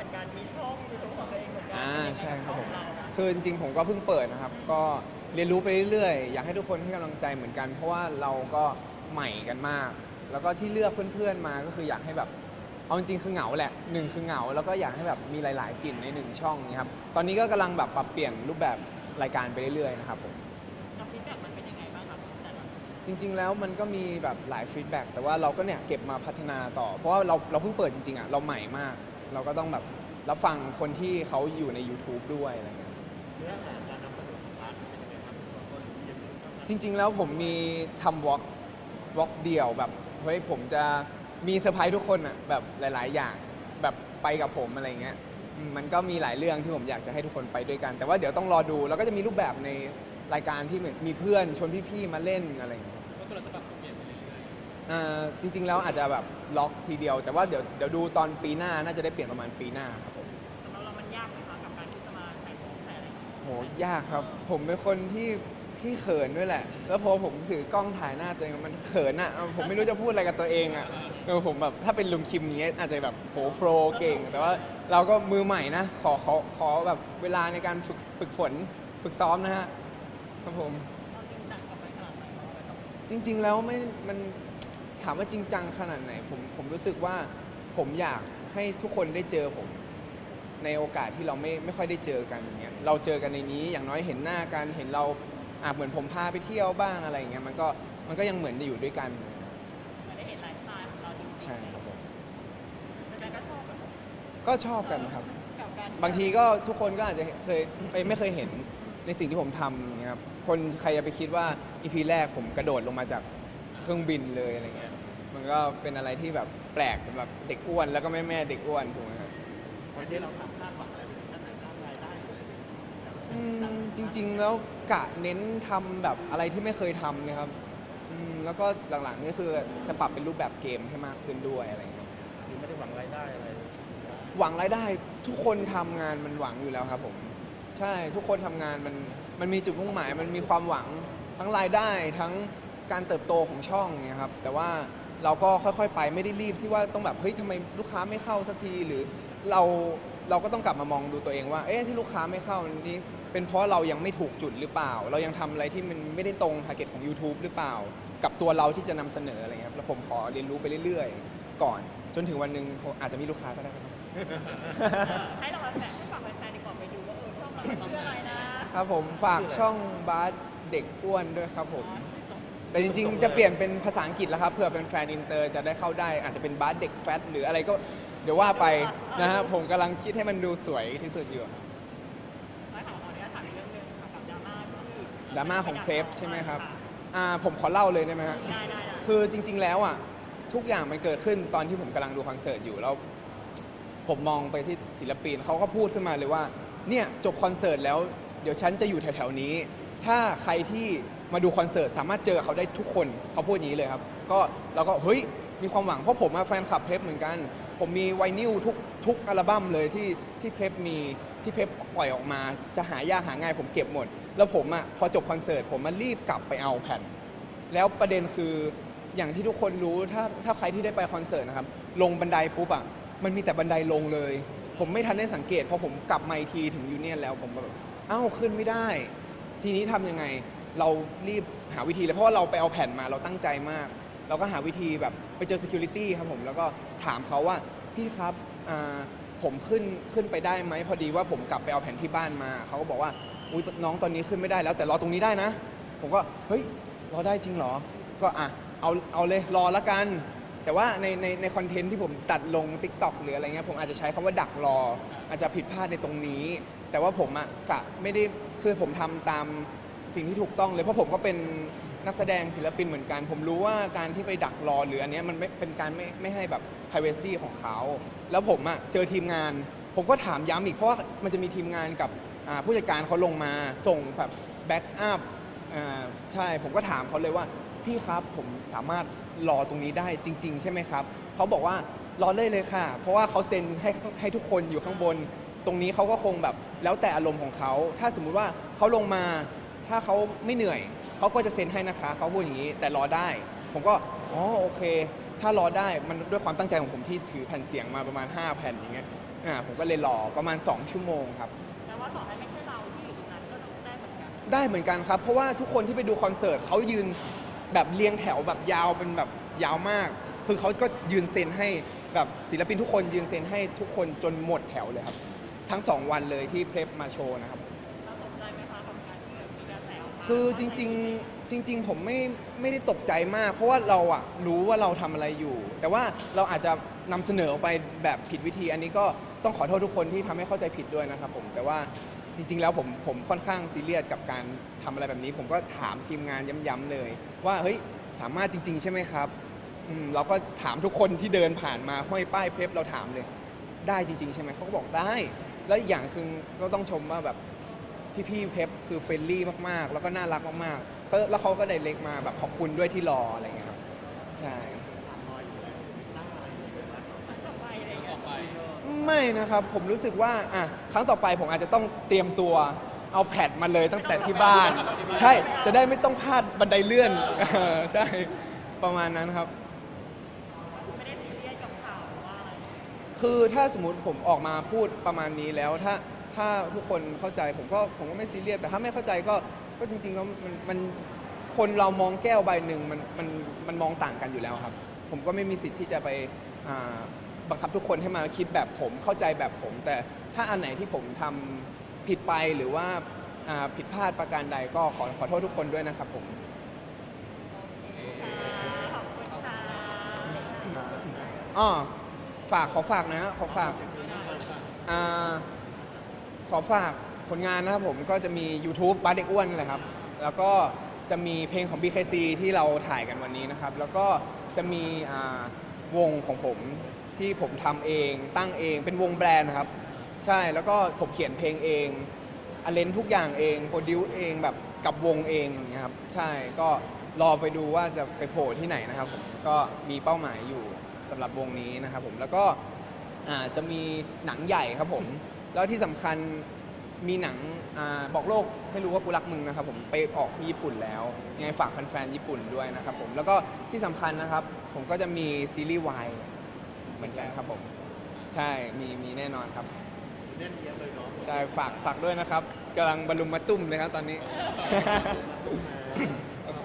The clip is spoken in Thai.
มือนกันมีช่องยูทูบของตัวเองเหมือนกัอ่าเป็นยังไงใช่ครับผมของเราอะคือจริงๆผมก็เพิ่งเปิดนะครับ ก็เรียนรู้ไปเรื่อยๆ อยากให้ทุกคนให้กำลังใจเหมือนกัน เพราะว่าเราก็ใหม่กันมาก แล้วก็ที่เลือกเพื่อนๆมาก็คืออยากให้แบบเอาจริงๆคือเหงาแหละหนึ่งคือเหงาแล้วก็อยากให้แบบมีหลายๆกลิ่นในหนึ่งช่องนี้ครับตอนนี้ก็กำลังแบบปรับเปลี่ยนรูปแบบรายการไปเรื่อยๆนะครับผม แล้วฟีดแบ็กมันเป็นยังไงบ้างครับแต่ละจริงๆ แล้วมันก็มีแบบหลายฟีดแบ็กแต่ว่าเราก็เนี่ยเก็บมาพัฒนาต่อ เพราะว่าเราเราเพิ่งเปิดจริงๆอะเราใหม่มาก เราก็ต้องแบบรับฟังคนที่เขาอยู่ใน YouTube ด้วยอะไรเงี้ยเนื้อหาการนำเสนอของร้านเป็นยังไงครับบางคนเรียนรู้ครับจริง ๆ แล้วผมมีทำวอล์กวอล์กเดี่ยวแบบเฮ้ยผมจะมีเซอร์ไพรส์ทุกคนอะแบบหลาย ๆ อย่างแบบไปกับผมอะไรเงี้ยอืมมันก็มีหลายเรื่องที่ผมอยากจะให้ทุกคนไปด้วยกัน แต่ว่าเดี๋ยวต้องรอดู แล้วก็จะมีรูปแบบในรายการที่เหมือนมีเพื่อนชวนพี่ ๆ มาเล่นอะไรอย่างเงี้ย ก็คือเราจะปรับ อยอ่าจริง ๆ แล้วอาจจะแบบล็อกทีเดียว แต่ว่าเดี๋ยวเดี๋ยวดูตอนปีหน้าน่าจะได้เปลี่ยนประมาณปีหน้าครับผมสำหรับเรามันยากไหมคะกับการที่จะมาถ่ายของถ่ายอะไรโหยากครับ ผมเป็นคนที่ที่เขินด้วยแหละ แล้วพอผมถือกล้องถ่ายหน้าตัวเองมันเขินอะผมไม่รู้จะพูดอะไรกับตัวเองอะเออผมแบบถ้าเป็นลุงคิมอย่างเงี้ยอาจจะแบบโหโปรเก่ง แต่ว่าเราก็มือใหม่นะ ขอขอขอแบบเวลาในการฝึกฝึกฝนฝึกซ้อมนะฮะครับผม เราจริงจังกับไปขนาดไหนเราไปกับจริง ๆ แล้วไม่มัน ถามว่าจริงจังขนาดไหนผมผมรู้สึกว่าผมอยากให้ทุกคนได้เจอผม ในโอกาสที่เราไม่ไม่ค่อยได้เจอกันอย่างเงี้ยเราเจอกันในนี้อย่างน้อยเห็นหน้ากันเห็นเราอะเหมือนผมพาไปเที่ยวบ้างอะไรอย่างเงี้ยมันก็มันก็ยังเหมือนจะอยู่ด้วยกัน ไม่ได้เห็นไลฟ์สไตล์ของเราจริงๆใช่ครับผมแฟนๆก็ชอบแบบก็ชอบกันครับกับการบางทีก็ทุกคนก็อาจจะเคยไปไม่เคยเห็นในสิ่งที่ผมทำอย่างเงี้ยครับคนใครจะไปคิดว่าอีพีแรกผมกระโดดลงมาจาก เครื่องบินเลยอะไรเงี้ย มันก็เป็นอะไรที่แบบแปลกสำหรับเด็กอ้วนแล้วก็แม่แม่ๆเด็กอ้วนถูกไหมครับๆวันนี้เราทำคาดหวังอะไรเป็นขั้นไหนสร้างรายได้หรืออะไรเป็นอืมจริง ๆ แล้วกะเน้นทำแบบอะไรที่ไม่เคยทำนะครับอืมแล้วก็หลังๆนี่คือจะปรับเป็นรูปแบบเกมให้มากขึ้นด้วยอะไรเงี้ยคือไม่ได้หวังรายได้อะไรหวังรายได้ทุกคนทำงานมันหวังอยู่แล้วครับผม ใช่ทุกคนทำงานมันมันมีจุดมุ่งหมาย มันมีความหวังทั้งรายได้ทั้ง การเติบโตของช่องเนี่ยครับแต่ว่าเราก็ค่อยๆ ไปไม่ได้รีบที่ว่าต้องแบบเฮ้ยทำไมลูกค้าไม่เข้าสักทีหรือเราเราก็ต้องกลับมามองดูตัวเองว่าเอ๊ะที่ลูกค้าไม่เข้านี้เป็นเพราะเรายังไม่ถูกจุดหรือเปล่า เรายังทำอะไรที่มันไม่ได้ตรง t a r g e t ของ YouTube หรือเปล่า กับตัวเราที่จะนำเสนออะไรเงี้ยครับแล้วผมขอเรียนรู้ไปเรื่อยๆ ก่อน จนถึงวันหนึ่งผมอาจจะมีลูกค้าก็ได้ครับให้เราแฟนให้ฝากแฟนๆดีกว่าไปดูว่าเออช่องเราชื่ออะไรนะครับผมฝากช่องบาสเด็กอ้วนด้วยครับผม แต่จริงๆ จะเปลี่ยนเป็นภาษาอังกฤษแล้วครับเผื่อเป็นแฟนอินเตอร์จะได้เข้าได้ อาจจะเป็นบาสเด็กแฟตหรืออะไรก็เดี๋ยวว่าไปนะฮะผมกำลังคิดให้มันดูสวยที่สุดอยู่ไม่ถามเราเนี่ยถามอีกเรื่องหนึงค่ะกับดราม่าที่ดราม่าของเพลฟใช่ไหมครับอ่าผมขอเล่าเลยได้ไหมฮะ ได้ได้ได้คือจริง ๆ แล้วอะทุกอย่างมันเกิดขึ้นตอนที่ผมกำลังดูคอนเสิร์ตอยู่แล้ว ผมมองไปที่ศิลปินเขาก็พูดขึ้นมาเลยว่า เนี่ยจบคอนเสิร์ตแล้ว เดี๋ยวฉันจะอยู่แถวๆนี้ ถ้าใครที่ มาดูคอนเสิร์ตสามารถเจอเขาได้ทุกคนเขาพูดอย่างนี้เลยครับ ก็เราก็เฮ้ยมีความหวังเพราะผมอะแฟนคลับเพลฟเหมือนกัน ผมมีไวนิลทุกทุกอัลบั้มเลยที่ที่เพลฟมีที่เพลฟปล่อยออกมา จะหายากหาง่ายผมเก็บหมด แล้วผมอะพอจบคอนเสิร์ตผมมารีบกลับไปเอาแผ่น แล้วประเด็นคืออย่างที่ทุกคนรู้ถ้าถ้าใครที่ได้ไปคอนเสิร์ตนะครับลงบันไดปุ๊บอะมันมีแต่บันไดลงเลย ผมไม่ทันได้สังเกตพอผมกลับมาอีกทีถึงยูเนียนแล้วผมแบบอ้าวขึ้นไม่ได้ ทีนี้ทำยังไง เรารีบหาวิธีเลยเพราะว่าเราไปเอาแผ่นมาเราตั้งใจมาก เราก็หาวิธีแบบไปเจอ security ครับผม แล้วก็ถามเขาว่าพี่ครับอ่าผมขึ้นขึ้นไปได้ไหมพอดีว่าผมกลับไปเอาแผ่นที่บ้านมาเขาก็บอกว่าอุ้ยน้องตอนนี้ขึ้นไม่ได้แล้ว แต่รอตรงนี้ได้นะ ผมก็เฮ้ยรอได้จริงเหรอ ก็อะเอาเอาเลยรอละกัน แต่ว่าในในในคอนเทนต์ที่ผมตัดลง Tik t o อกหรืออะไรเงี้ยผมอาจจะใช้คำว่าดักรอ อาจจะผิดพลาดในตรงนี้ แต่ว่าผมอะกะไม่ได้คือผมทำตาม สิ่งที่ถูกต้องเลยเพราะผมก็เป็นนักแสดงศิลปินเหมือนกัน ผมรู้ว่าการที่ไปดักรอหรืออันเนี้ยมันไม่เป็นการไม่ไม่ให้แบบ privacy ของเขา แล้วผมอะเจอทีมงาน ผมก็ถามย้ำอีกเพราะว่ามันจะมีทีมงานกับอ่าผู้จัดการเขาลงมาส่งแบบแบ็กอัพอ่าใช่ผมก็ถามเขาเลยว่า พี่ครับผมสามารถรอตรงนี้ได้จริง ๆ ใช่ไหมครับ เขาบอกว่ารอเลยเลยค่ะ เพราะว่าเขาเซ็นให้ให้ทุกคนอยู่ข้างบน ตรงนี้เขาก็คงแบบแล้วแต่อารมณ์ของเขา ถ้าสมมุติว่าเขาลงมา ถ้าเขาไม่เหนื่อยเขาก็จะเซ็นให้นะคะเขาพูดอย่างนี้ แต่รอได้ ผมก็อ๋อโอเค ถ้ารอได้มันด้วยความตั้งใจของผมที่ถือแผ่นเสียงมาประมาณ 5 แผ่นอย่างเงี้ยอ่าผมก็เลยรอประมาณ 2 ชั่วโมงครับแต่ว่าต่อให้ไม่ใช่เราที่อยู่ตรงนั้นก็ต้องได้เหมือนกันได้เหมือนกันครับ เพราะว่าทุกคนที่ไปดูคอนเสิร์ตเขายืนแบบเรียงแถวแบบยาวเป็นแบบยาวมาก คือเขาก็ยืนเซ็นให้แบบศิลปินทุกคนยืนเซ็นให้ทุกคนจนหมดแถวเลยครับ ทั้ง 2 วันเลยที่เพลฟมาโชว์นะครับ คือจริงๆจริง ๆ ผมไม่ไม่ได้ตกใจมาก เพราะว่าเราอะรู้ว่าเราทำอะไรอยู่ แต่ว่าเราอาจจะนำเสนอออกไปแบบผิดวิธี อันนี้ก็ต้องขอโทษทุกคนที่ทำให้เข้าใจผิดด้วยนะครับผมแต่ว่าจริง ๆ แล้วผมผมค่อนข้างซีเรียสกับการทำอะไรแบบนี้ ผมก็ถามทีมงานย้ำๆเลย ว่าเฮ้ยสามารถจริง ๆ ใช่ไหมครับอืมเราก็ถามทุกคนที่เดินผ่านมาห้อยป้ายเพลฟเราถามเลย ได้จริง ๆ ใช่ไหมเขาก็บอกได้ แล้วอีกอย่างคือก็ต้องชมว่าแบบ พี่ๆเพปคือเฟรนลี่มากๆ แล้วก็น่ารักมากๆเขาแล้วเขาก็ได้เรกมาแบบขอบคุณด้วยที่รออะไรเงี้ยครับใช่ไม่นะครับผมรู้สึกว่าอะครั้งต่อไปผมอาจจะต้องเตรียมตัวเอาแพดมาเลยตั้งแต่ที่บ้าน ใช่จะได้ไม่ต้องพลาดบันไดเลื่อนเออใช่ประมาณนั้นครับ ไม่ได้ซีเรียสกับข่าวว่า คือถ้าสมมติผมออกมาพูดประมาณนี้แล้วถ้า ถ้าทุกคนเข้าใจผมก็ผมก็ไม่ซีเรียสแต่ถ้าไม่เข้าใจก็ก็จริงๆก็มันมันคนเรามองแก้วใบหนึ่งมันมันมันมองต่างกันอยู่แล้วครับ ผมก็ไม่มีสิทธิ์ที่จะไปอ่าบังคับทุกคนให้มาคิดแบบผมเข้าใจแบบผม แต่ถ้าอันไหนที่ผมทำผิดไปหรือว่าอ่าผิดพลาดประการใดก็ขอขอโทษทุกคนด้วยนะครับผมค่ะขอบคุณค่ะอ๋อฝากขอฝากนะขอฝากอ่า ขอฝากผลงานนะครับผมก็จะมี YouTube บ้านเด็กอ้วนนั่นแหละครับ แล้วก็จะมีเพลงของ BKC ที่เราถ่ายกันวันนี้นะครับ แล้วก็จะมีอ่าวงของผมที่ผมทำเองตั้งเองเป็นวงแบรนด์นะครับ ใช่แล้วก็ผมเขียนเพลงเองอเลนทุกอย่างเองโปรดิวเองแบบกับวงเองอย่างเงี้ยครับใช่ก็รอไปดูว่าจะไปโผล่ที่ไหนนะครับผมก็มีเป้าหมายอยู่สำหรับวงนี้นะครับผมแล้วก็อ่าจะมีหนังใหญ่ครับผม แล้วที่สำคัญมีหนังอาบอกโลกให้รู้ว่ากูรักมึงนะครับผมไปออกที่ญี่ปุ่นแล้วยังไงฝากแฟนๆญี่ปุ่นด้วยนะครับผมแล้วก็ที่สำคัญนะครับ ผมก็จะมีซีรีส์วายเหมือนกันครับผม ใช่มีมีแน่นอนครับเล่นเยอะเลยเนาะใช่ฝากฝากด้วยนะครับกำลังบรรลุมมาตุ้มเลยครับตอนนี้ โอเค